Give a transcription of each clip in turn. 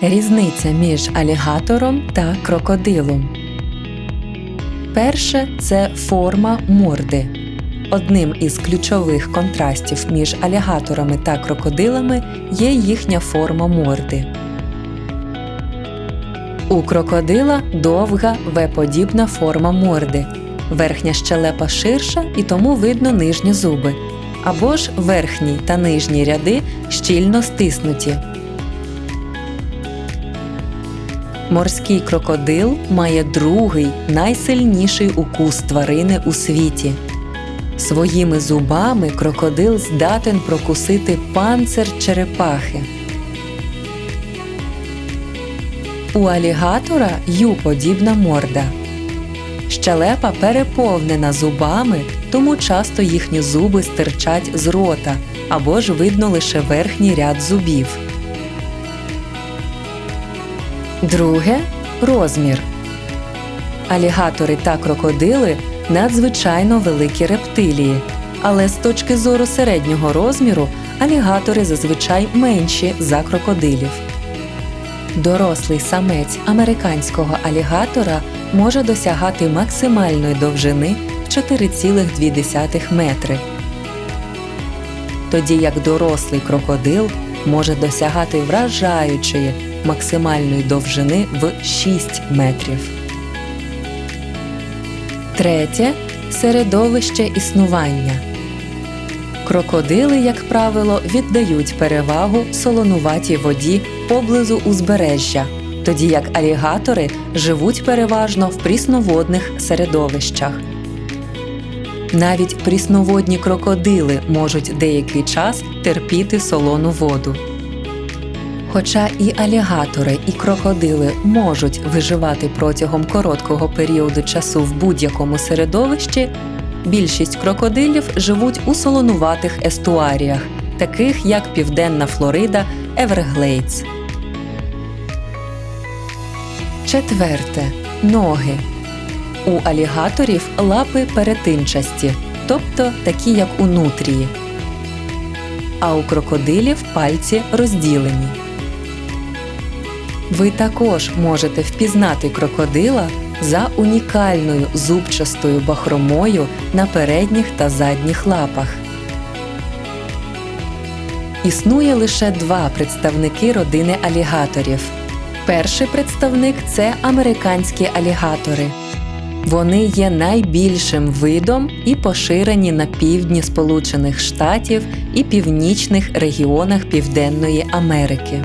Різниця між алігатором та крокодилом. Перше це форма морди. Одним із ключових контрастів між алігаторами та крокодилами є їхня форма морди. У крокодила довга В-подібна форма морди. Верхня щелепа ширша і тому видно нижні зуби. Або ж верхній та нижні ряди щільно стиснуті. Морський крокодил має другий найсильніший укус тварини у світі. Своїми зубами крокодил здатен прокусити панцир черепахи. У алігатора ю-подібна морда. Щелепа переповнена зубами, тому часто їхні зуби стирчать з рота або ж видно лише верхній ряд зубів. Друге розмір. Алігатори та крокодили надзвичайно великі рептилії, але з точки зору середнього розміру алігатори зазвичай менші за крокодилів. Дорослий самець американського алігатора може досягати максимальної довжини в 4,2 метри. Тоді як дорослий крокодил може досягати вражаючої максимальної довжини в 6 метрів. Третє середовище існування. Крокодили, як правило, віддають перевагу солонуватій воді поблизу узбережжя, тоді як алігатори живуть переважно в прісноводних середовищах. Навіть прісноводні крокодили можуть деякий час терпіти солону воду. Хоча і алігатори, і крокодили можуть виживати протягом короткого періоду часу в будь-якому середовищі, більшість крокодилів живуть у солонуватих естуаріях, таких як Південна Флорида, Еверглейдс. Четверте ноги. У алігаторів лапи перетинчасті, тобто такі як у нутрії. А у крокодилів пальці розділені. Ви також можете впізнати крокодила за унікальною зубчастою бахромою на передніх та задніх лапах. Існує лише два представники родини алігаторів. Перший представник це американські алігатори. Вони є найбільшим видом і поширені на півдні Сполучених Штатів і північних регіонах Південної Америки.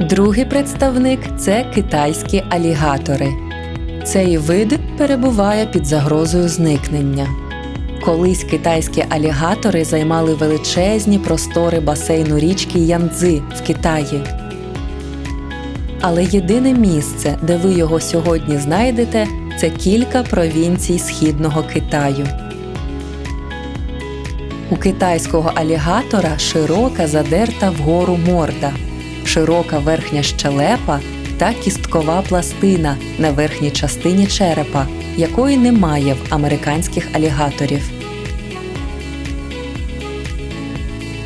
Другий представник це китайські алігатори. Цей вид перебуває під загрозою зникнення. Колись китайські алігатори займали величезні простори басейну річки Янцзи в Китаї. Але єдине місце, де ви його сьогодні знайдете, це кілька провінцій східного Китаю. У китайського алігатора широка задерта вгору морда, широка верхня щелепа та кісткова пластина на верхній частині черепа, якої немає в американських алігаторів.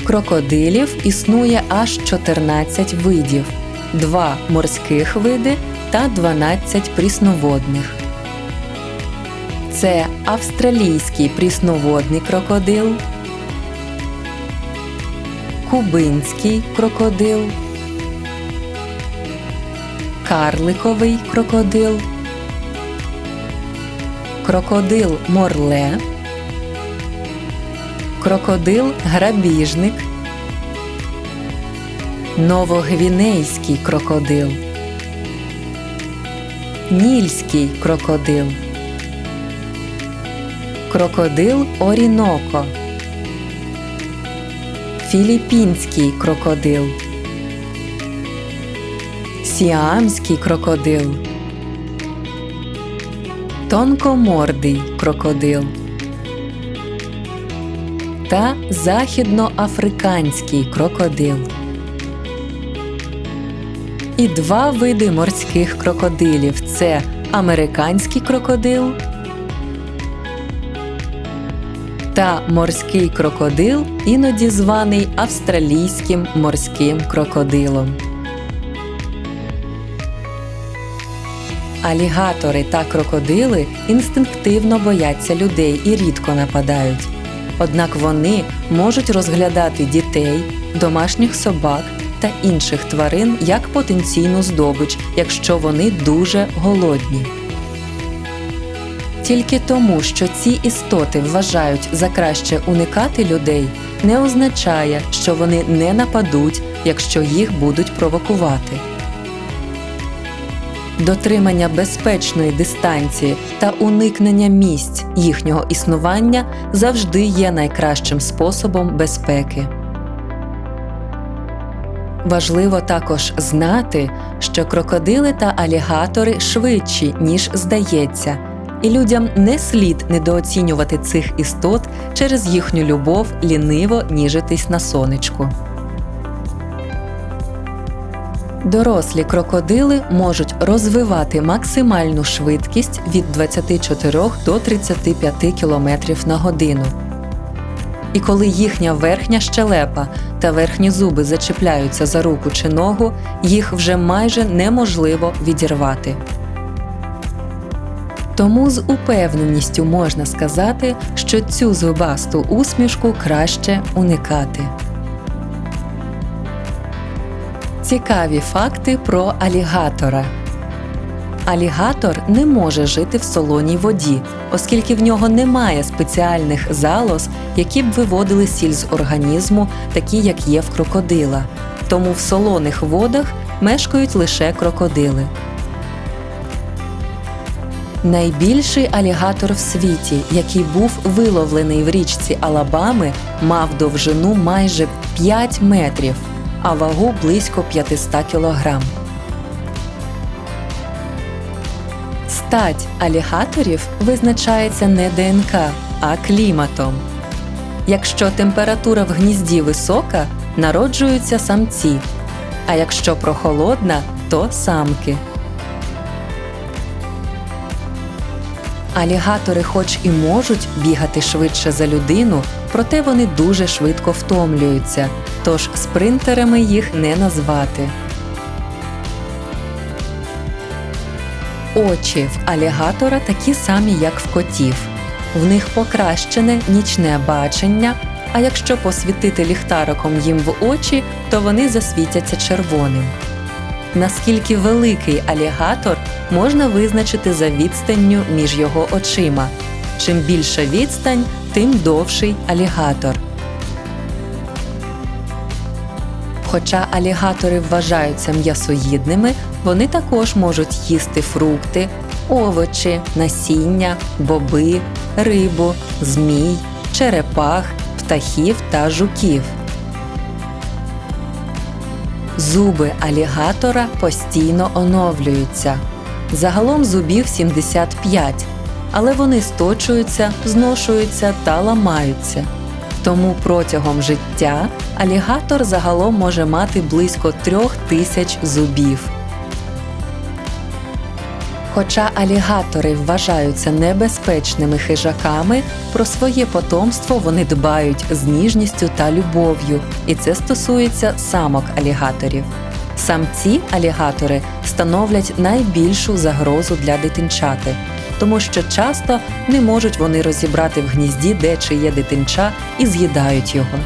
Крокодилів існує аж 14 видів, 2 морських види та 12 прісноводних. Це австралійський прісноводний крокодил, кубинський крокодил, карликовий крокодил, крокодил морле, крокодил грабіжник, новогвінейський крокодил, нільський крокодил, крокодил Оріноко, філіппінський крокодил, сіамський крокодил, тонкомордий крокодил та західноафриканський крокодил. І два види морських крокодилів це американський крокодил та морський крокодил, іноді званий австралійським морським крокодилом. Алігатори та крокодили інстинктивно бояться людей і рідко нападають. Однак вони можуть розглядати дітей, домашніх собак та інших тварин як потенційну здобич, якщо вони дуже голодні. Тільки тому, що ці істоти вважають за краще уникати людей, не означає, що вони не нападуть, якщо їх будуть провокувати. Дотримання безпечної дистанції та уникнення місць їхнього існування завжди є найкращим способом безпеки. Важливо також знати, що крокодили та алігатори швидші, ніж здається, і людям не слід недооцінювати цих істот через їхню любов ліниво ніжитись на сонечку. Дорослі крокодили можуть розвивати максимальну швидкість від 24 до 35 км на годину. І коли їхня верхня щелепа та верхні зуби зачіпляються за руку чи ногу, їх вже майже неможливо відірвати. Тому з упевненістю можна сказати, що цю зубасту усмішку краще уникати. Цікаві факти про алігатора. Алігатор не може жити в солоній воді, оскільки в нього немає спеціальних залоз, які б виводили сіль з організму, такі як є в крокодила. Тому в солоних водах мешкають лише крокодили. Найбільший алігатор в світі, який був виловлений в річці Алабами, мав довжину майже 5 метрів, а вагу близько 500 кілограм. Стать алігаторів визначається не ДНК, а кліматом. Якщо температура в гнізді висока, народжуються самці, а якщо прохолодна, то самки. Алігатори, хоч і можуть бігати швидше за людину, проте вони дуже швидко втомлюються, тож спринтерами їх не назвати. Очі в алігатора такі самі, як в котів. В них покращене нічне бачення, а якщо посвітити ліхтариком їм в очі, то вони засвітяться червоним. Наскільки великий алігатор можна визначити за відстанню між його очима. Чим більша відстань, тим довший алігатор. Хоча алігатори вважаються м'ясоїдними, вони також можуть їсти фрукти, овочі, насіння, боби, рибу, змій, черепах, птахів та жуків. Зуби алігатора постійно оновлюються. Загалом зубів 75, але вони сточуються, зношуються та ламаються. Тому протягом життя алігатор загалом може мати близько трьох тисяч зубів. Хоча алігатори вважаються небезпечними хижаками, про своє потомство вони дбають з ніжністю та любов'ю, і це стосується самок алігаторів. Самці алігатори становлять найбільшу загрозу для дитинчати, тому що часто не можуть вони розібрати в гнізді, де чи є дитинча, і з'їдають його.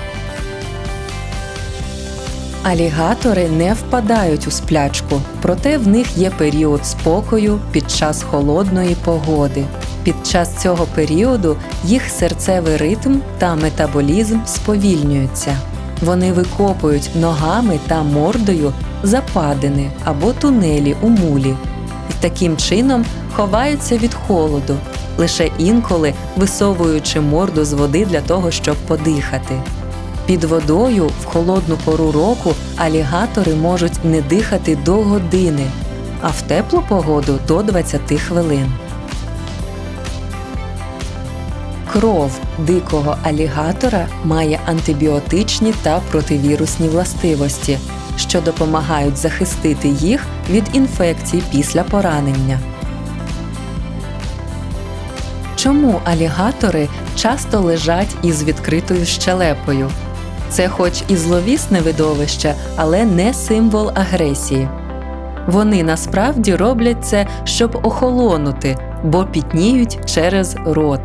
Алігатори не впадають у сплячку, проте в них є період спокою під час холодної погоди. Під час цього періоду їх серцевий ритм та метаболізм сповільнюються. Вони викопують ногами та мордою западини або тунелі у мулі і таким чином ховаються від холоду, лише інколи висовуючи морду з води для того, щоб подихати. Під водою в холодну пору року алігатори можуть не дихати до години, а в теплу погоду до 20 хвилин. Кров дикого алігатора має антибіотичні та противірусні властивості, що допомагають захистити їх від інфекцій після поранення. Чому алігатори часто лежать із відкритою щелепою? Це хоч і зловісне видовище, але не символ агресії. Вони насправді роблять це, щоб охолонути, бо пітніють через рот.